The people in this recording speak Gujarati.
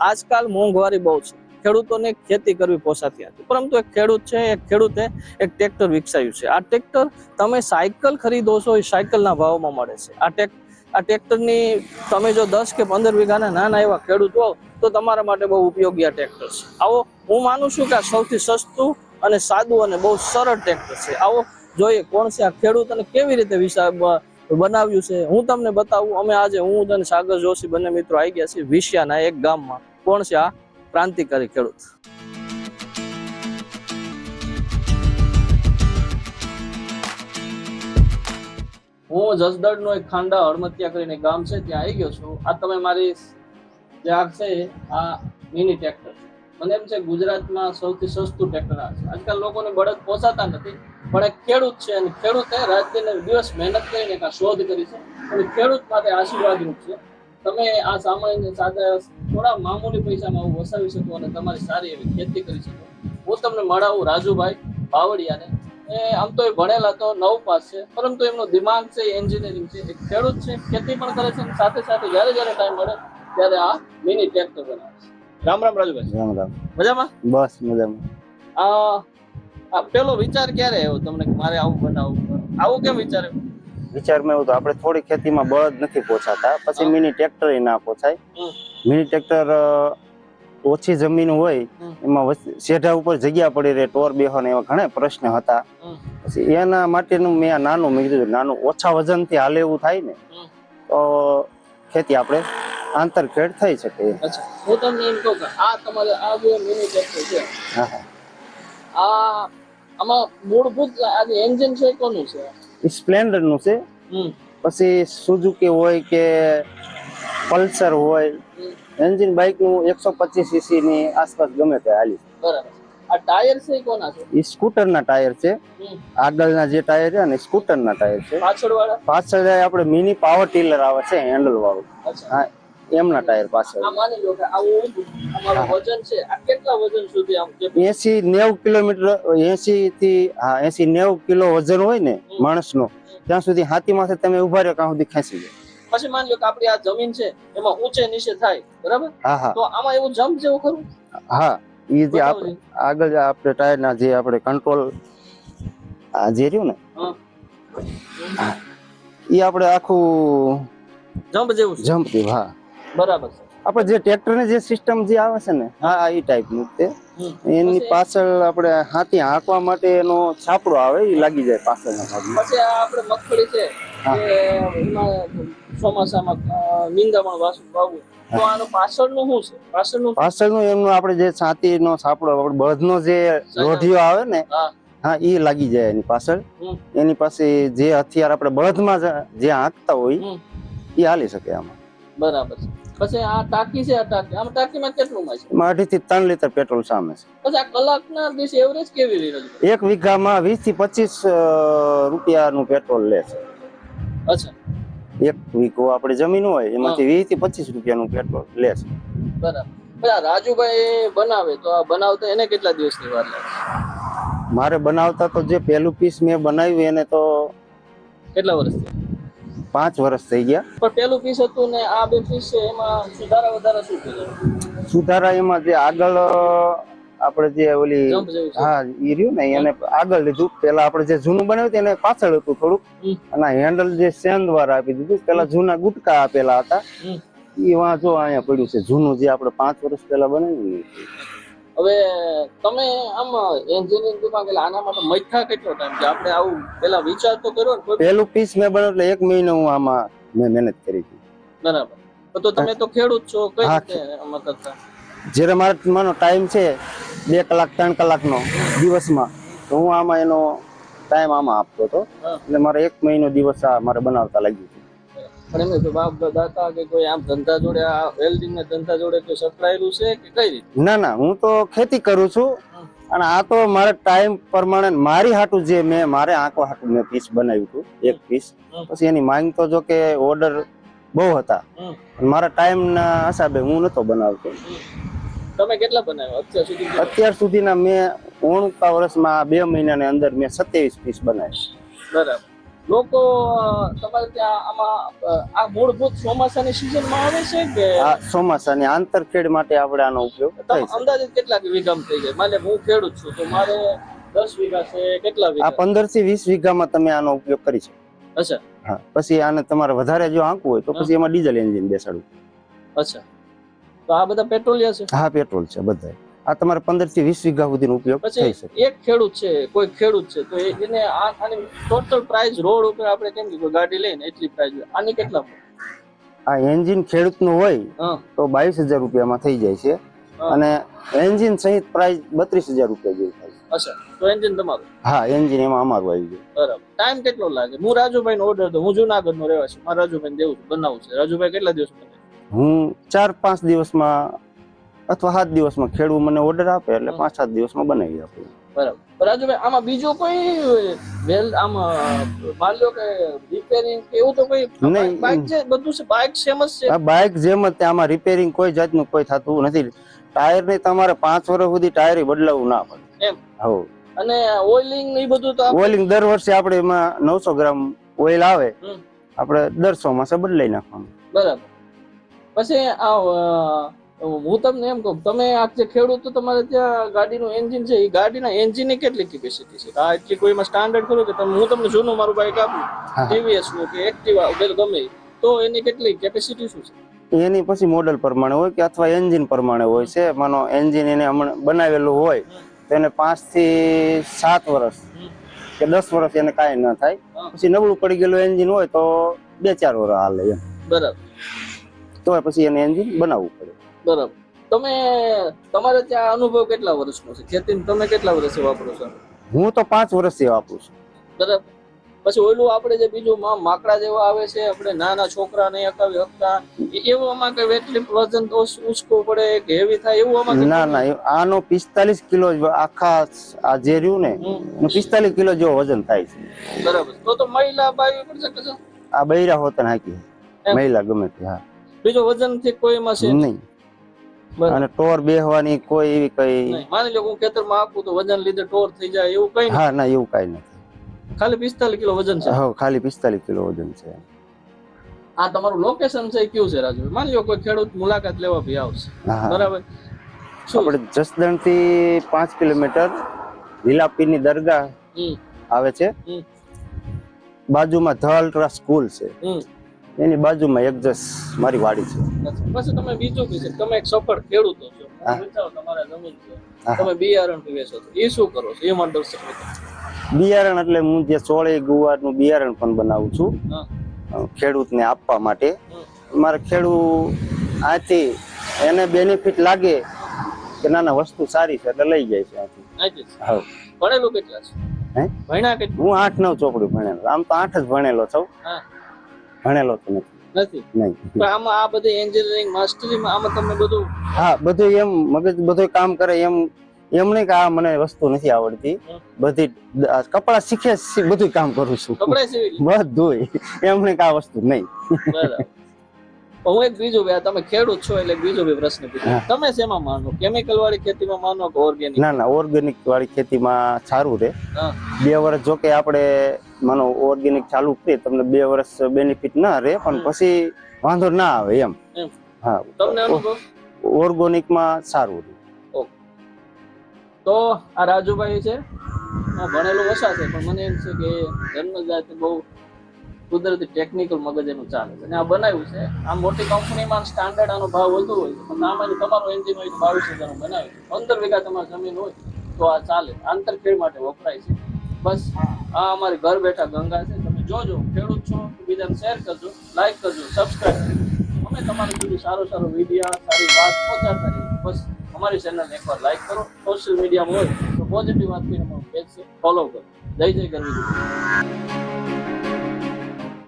આજકાલ મોંઘવારી બહુ છે. ખેડૂતોને ખેતી કરવી પોસાતી હતી. પરંતુ એક ખેડૂત છે, એક ખેડૂતે એક ટ્રેક્ટર વિકસાવ્યું છે. આ ટ્રેક્ટર તમે સાયકલ ખરીદો છો એ સાયકલના ભાવમાં મળે છે. આ ટેક, આ ટ્રેક્ટરની તમે જો દસ કે પંદર વીઘાના નાના એવા ખેડૂત હો તો તમારા માટે બહુ ઉપયોગી આ ટ્રેક્ટર છે. આવો, હું માનું છું કે આ સૌથી સસ્તું અને સાદું અને બહુ સરળ ટ્રેક્ટર છે. આવો, જોઈએ કોણ છે આ ખેડૂત અને કેવી રીતે બનાવ્યું છે. હું તમને બતાવું, અમે આજે હું અને સાગર જોશી બંને મિત્રો આવી ગયા છીએ વિશિયાના એક ગામમાં. કોણ છે આ ક્રાંતિકારી ખેડૂત? હું જસદણનો એક ખાંડા હળમતિયા કરીને ગામ છે, ત્યાં આવી ગયો છું. આ તમે મારી જે આગ છે, આ મિની ટ્રેક્ટર મને એમ છે ગુજરાતમાં સૌથી સસ્તું ટ્રેક્ટર આ છે. આજકાલ લોકોને બળદ પોસાતા નથી, પણ એક ખેડૂત છે અને ખેડૂતે રાત દિવસ મહેનત કરીને શોધ કરી છે અને ખેડૂત માટે આશીર્વાદરૂપ છે. તમે આ સામાન્ય સાદા થોડા મામૂલી પૈસામાં આવું વસાવી શકો અને તમારી સારી એવી ખેતી કરી શકો. હું તમને મળાવું રાજુભાઈ બાવળિયાને. એ આમ તો એ ભણેલા તો નવ પાસ છે પરંતુ એમનું દિમાગ છે એન્જિનિયરિંગ છે એક ખેડૂત છે ખેતી પણ કરે છે અને સાથે સાથે જ્યારે જ્યારે ટાઈમ મળે ત્યારે આ મિની ટ્રેક્ટર બનાવે છે. રામ રામ રાજુભાઈ. રામ રામ. મજામાં? બસ મજામાં. આ આ પેલો વિચાર ક્યારે આવ્યો તમને કે મારે આવું બનાવવું? આવું કેમ વિચાર આવ્યો? વિચારમાં એવું તો આપણે થોડી ખેતીમાં બળદ નથી પોસાતા પછી મિની ટ્રેક્ટર ના પોસાય. મિની ટ્રેક્ટર ઓછી જમીન હોય એમાં શેઢા ઉપર જગ્યા પડી રહે ટોર બેહોને એવા ઘણા પ્રશ્ન હતા. પછી એના માટેનું મેં આ નાનું મેં કીધું નાનું ઓછા વજનથી હાલે એવું થાય ને તો ખેતી આપણે આંતરખેડ થઈ શકે. હું તમને એમ કહું કે આ તમારે આ જે મિની ટ્રેક્ટર છે. હા હા. આ આમાં મૂળભૂત આ એન્જિન છે કોનું છે? સ્પ્લેન્ડરનું છે. પછી સુઝુકી હોય કે પલ્સર હોય એન્જિન બાઇકનું એકસો પચીસ સીસી ની આસપાસ ગમે તે હાલી આ ટાયર છે કોના છે? એ સ્કૂટર ના ટાયર છે. આગળના જે ટાયર છે ને સ્કૂટર ના ટાયર છે. પાછળ વાળા પાછળ આપણે મિની પાવર ટીલર આવે છે હેન્ડલ વાળું. હા. એમના ટાયર પાછળ. માની લો કે આવું અમારું વજન છે. આ કેટલા વજન સુધી આમ જે એસી નેવું કિલોમીટર એસી થી હા એસી નેવું કિલો વજન હોય ને માણસનો ત્યાં સુધી હાથી માથે તમે ઊભા રહ્યો ત્યાં સુધી ખેંચી જાય પછી માની લો કે આપણી આ જમીન છે એમાં ઊંચે નીચે થાય બરાબર? હા હા. તો આમાં એવું જમ્પ જેવું ખરું? હા એ જે આપણે આગળ જે આપણે ટાયરના જે આપણે કંટ્રોલ આ જે રહ્યું ને એ આપણે આખું જમ્પ જેવું જમ્પ થયું હા. બરાબર છે. આપણે જે ટ્રેક્ટરની જે સિસ્ટમ જે આવે છે ને હા એ ટાઈપનું નું તે એની પાછળ આપણે હાથી હાંકવા માટે એનો છાપડો આવે એ લાગી જાય પાછળના ભાગમાં. પછી આપણે મગફળી છે ચોમાસામાં નિંદામણ વાસુ તો આનું પાછળનું શું છે? પાછળનું પાછળનું એમનું આપણે જે છાતીનો છાપડો આપણે બળદનો જે લોઢિયો આવે ને હા. એ લાગી જાય એની પાછળ. એની પાસે જે હથિયાર આપણે બળદમાં જ- જે હાંકતા હોય એ હાલી શકે આમાં. બરાબર છે. પછી આ ટાંકી છે આ ટાંકી. આમ ટાંકીમાં કેટલું માં છે? અઢી થી ત્રણ લીટર પેટ્રોલ સામે છે. પછી આ કલાકના દિવસે એવરેજ કેવી રીતે? એક વીઘામાં વીસથી પચીસ રૂપિયાનું પેટ્રોલ લે છે. અચ્છા. એક વીઘો આપણે જમીન હોય એમાંથી વીસથી પચીસ રૂપિયાનું પેટ્રોલ લે છે. બરાબર. પછી આ રાજુભાઈ બનાવે તો આ બનાવતા એને કેટલા દિવસની વાર લાગે? મારે બનાવતા તો જે પહેલું પીસ મેં બનાવ્યું એને તો કેટલા વર્ષથી? પાંચ વર્ષ થઈ ગયા. પણ પેલું પીસ હતું ને આ બે પીસ છે એમાં સુધારા વધારા શું કર્યા સુધારા એમાં જે આગળ આપણે જે ઓલી હા ઈ રહ્યું ને એને આગળ લીધું. પેલા આપણે જે જૂનું બનાવ્યું એને પાછળ હતું થોડુંક. અને હેન્ડલ જે સેન દ્વારા આપી દીધું પેલા જૂના ગુટકા આપેલા હતા. એ ઈ વાં અહીંયા પડ્યું છે જૂનું જે આપણે પાંચ વર્ષ પહેલા બનાવ્યું હવે તમે આમ એન્જિનિયરિંગમાં એટલે આના માટે મથા કેટલો ટાઈમ કે આપણે આવું પેલા વિચાર તો કર્યો ને પેલું પહેલું પીસ મેં બનાવ્યું એટલે એક મહિનો હું આમાં મેં મહેનત કરી હતી. બરાબર. તો તમે તો ખેડૂત છો કઈ. રીતે આમાં કરતા? જ્યારે મારા મારો ટાઈમ છે બે કલાક ત્રણ કલાકનો દિવસમાં તો હું આમાં એનો ટાઈમ આમાં આપતો હતો. એટલે મારે એક મહિનો દિવસ આ મારે બનાવતા લાગ્યું હતું. પણ એમને તો બાપ દાદા કે કોઈ આમ ધંધા જોડે આ વેલ્ડિંગ ના ધંધા જોડે કોઈ સંકળાયેલું છે કે કઈ રીતે? ના ના હું તો ખેતી કરું છું. અને આ તો મારે ટાઈમ પ્રમાણે મારી હાટું જે મેં મારે આંકો હાટું મેં પીસ બનાવ્યું હતું એક પીસ પછી એની માંગ તો જો કે ઓર્ડર બહુ હતા. મારા ટાઈમ ના હિસાબે હું નતો બનાવતો. તમે કેટલા બનાવ્યા? અત્યાર સુધી અત્યાર સુધીના મેં ઓણકા વર્ષમાં બે મહિનાની અંદર મેં સત્યાવીસ પીસ બનાવ્યા. બરાબર. લોકો તમારે ત્યાં આમાં આ મૂળભૂત ચોમાસાની સિઝનમાં આવે છે કે? ચોમાસાની આંતરખેડ માટે આપણે આનો ઉપયોગ તમે થાય છે. અંદાજે કેટલા વીઘામાં થઈ જાય? માને હું ખેડૂત છું તો મારે દસ વીઘા છે કેટલા આ વીઘા? પંદરથી વીસ વીઘામાં તમે આનો ઉપયોગ કરી શકો. અચ્છા. હા પછી આને તમારે વધારે જો આંકવું હોય તો પછી એમાં ડીઝલ એન્જિન બેસાડવું. અચ્છા. તો આ બધા પેટ્રોલિયા છે? હા પેટ્રોલ છે બધા આ તમારે પંદરથી વીસ વીઘા સુધીનો ઉપયોગ થઈ શકે. એક ખેડૂત છે કોઈ ખેડૂત છે તો એ- એને આ આની ટોટલ પ્રાઇસ રોડ ઉપર આપણે કેમ કે ગાડી લઈને એટલી પ્રાઇસ આની કેટલા આ એન્જિન ખેડૂતનું હોય હા. તો બાવીસ હજાર રૂપિયામાં થઈ જાય છે. અને એન્જિન સહિત પ્રાઇસ બત્રીસ હજાર રૂપિયા જેવી થાય છે. અચ્છા. તો એન્જિન તમારું? હા એન્જિન એમાં અમારું આવી ગયું. બરાબર. ટાઈમ કેટલો લાગે? હું રાજુભાઈ નો ઓર્ડર તો હું જુનાગઢ નો રહેવાસી. મારા રાજુભાઈ દેવું છું. બનાવવું છે. રાજુભાઈ કેટલા દિવસ હું ચાર પાંચ દિવસમાં અથવા સાત દિવસમાં ખેડૂત મને ઓર્ડર આપે એટલે પાંચ સાત દિવસમાં બનાવી આપું. બરાબર. રાજુભાઈ આમાં બીજું કોઈ વેલ આમ માન લો કે રિપેરિંગ કે એવું તો કોઈ નહીં. બાઇક છે? બધું છે બાઇક સેમ જ છે? બાઇક જેમ જ આમાં રિપેરિંગ કોઈ જાતનું કોઈ થતું નથી. ટાયર ને તમારે પાંચ વર્ષ સુધી ટાયર બદલાવવું ના પડે. એમ? હો અને ઓઇલિંગ ને બધું તો ઓઇલિંગ દર વર્ષે આપણે એમાં નવસો ગ્રામ ઓઇલ આવે. આપણે દર સો માસે બદલાઈ નાખવાનું. બરાબર. પછી આ હું તમને એમ કહું તમે આ જે ખેડૂત તો તમારે ત્યાં ગાડીનું એન્જિન છે એ ગાડીના એન્જિનની કેટલી કેપેસિટી છે? આ એટલી કોઈમાં સ્ટાન્ડર્ડ ખરું કે તમે હું તમને જૂનું મારું બાઇક આપું. ટીવીએસનું કે એક્ટિવા ગમે તો એની કેટલી કેપેસિટી શું છે? એની પછી મોડલ પ્રમાણે હોય કે અથવા એન્જિન પ્રમાણે હોય છે માનો એન્જિન એને હમણાં બનાવેલું હોય તો એને પાંચથી સાત વર્ષ કે દસ વર્ષ એને કાંઈ ન થાય. પછી નબળું પડી ગયેલું એન્જિન હોય તો બે ચાર વર્ષ હાલે એમ. બરાબર. તો પછી એને એન્જિન બનાવવું પડે. બરાબર. તમે તમારે ત્યાં અનુભવ કેટલા વર્ષનો છે? ખેતી તમે કેટલા વર્ષથી વાપરો છો? હું તો પાંચ વર્ષથી વાપરું છું. બરાબર. પછી ઓલું આપણે જે બીજું માકડા જેવા આવે છે આપણે નાના છોકરા નહીં અકાવી હકતા એવું આમાં કઈ વેટ વજન તો ઉચકવું પડે કે હેવી થાય એવું આમાં ના ના આનો પિસ્તાલીસ કિલો આખા આ જે રહ્યું ને પિસ્તાલીસ કિલો જેવો વજન થાય છે. બરાબર. તો તો મહિલા બાવી પડશે કે આ બૈરા હોતા નાખી મહિલા ગમે તે હા. બીજો વજનથી કોઈ માં છે? નહીં. અને ટોર બેહવાની કોઈ એવી કઈ માની લો કે હું ખેતરમાં આપું તો વજન લીધે ટોર થઈ જાય એવું કઈ હા ના એવું કઈ નથી. ખાલી પિસ્તાલીસ કિલો વજન છે. હા ખાલી પિસ્તાલીસ કિલો વજન છે. આ તમારું લોકેશન છે કયું છે રાજુ? માની લો કોઈ ખેડૂત મુલાકાત લેવા ભી આવશે. બરાબર? આપણે જસદણથી પાંચ કિલોમીટર લીલાપીરની દરગાહ આવે છે. બાજુમાં ધ અલ્ટ્રા સ્કૂલ છે. એની બાજુમાં એક જસ મારી વાડી છે. પછી તમે બીજું બી તમે એક સફળ ખેડૂતો છો. તમારા જમીન છે. તમે બિયારણ વેચો છો એ શું કરો છો? એ મને દર્શક બિયારણ એટલે હું જે ચોળી ગુવારનું બિયારણ પણ બનાવું છું. ખેડૂતને આપવા માટે. મારે ખેડૂત આથી એને બેનિફિટ લાગે કે ના ના વસ્તુ સારી છે એટલે લઈ જાય છે આથી. હા. ભણેલું કેટલા છે? હે? ભણ્યા હું આઠ નવ ચોપડી ભણેલો આમ તો આઠ જ ભણેલો છું. ભણેલો તો નથી. નથી? નહીં. આમાં આ બધું એન્જિનિયરિંગ માસ્ટરીમાં આમાં તમે બધું હા બધું એમ મગજ બધું કામ કરે એમ એમ નહીં કે આ મને વસ્તુ નથી આવડતી. બધી કપડા શીખે બધું કામ કરું છું. બધું એમ નહીં કે આ વસ્તુ નહીં. હું એક બીજું બે તમે ખેડૂત છો એટલે બીજો બી પ્રશ્ન પૂછું. તમે શેમાં માનો? કેમિકલ વાળી ખેતીમાં માનો કે ઓર્ગેનિક ના ના ઓર્ગેનિક વાળી ખેતીમાં સારું રહે બે વર્ષ જો કે આપણે માનો ઓર્ગેનિક ચાલુ કરીએ તમને બે વર્ષ બેનિફિટ ના રહે પણ પછી વાંધો ના આવે એમ. હા. તમને અનુભવ? ઓર્ગેનિકમાં સારું રહે તો આ રાજુભાઈ છે ભણેલું ઓછા છે પણ મને એમ છે કે જન્મજાત બહુ કુદરતી ટેકનિકલ મગજ એનું ચાલે છે. અને આ બનાવ્યું છે આ મોટી કંપનીમાં સ્ટાન્ડર્ડ આનો ભાવ વધુ હોય પણ આમાં તમારું એન્જિન હોય બાવીસ હજારનું બનાવ્યું પંદર વીઘા તમારી જમીન હોય તો આ ચાલે. આંતરખેડ માટે વપરાય છે. બસ. આ અમારી ઘર બેઠા ગંગા છે. તમે જોજો, ખેડૂત છો, બીજાને શેર કરજો લાઈક કરજો સબસ્ક્રાઈબ અમે તમારી સુધી સારો સારો વિડીયા સારી વાત પહોંચાડતા રહીએ. બસ અમારી ચેનલને એકવાર લાઈક કરો. સોશિયલ મીડિયામાં હોય તો પોઝિટિવ વાત કરીને અમારું પેજ છે. ફોલો કરો. જય જય કરવી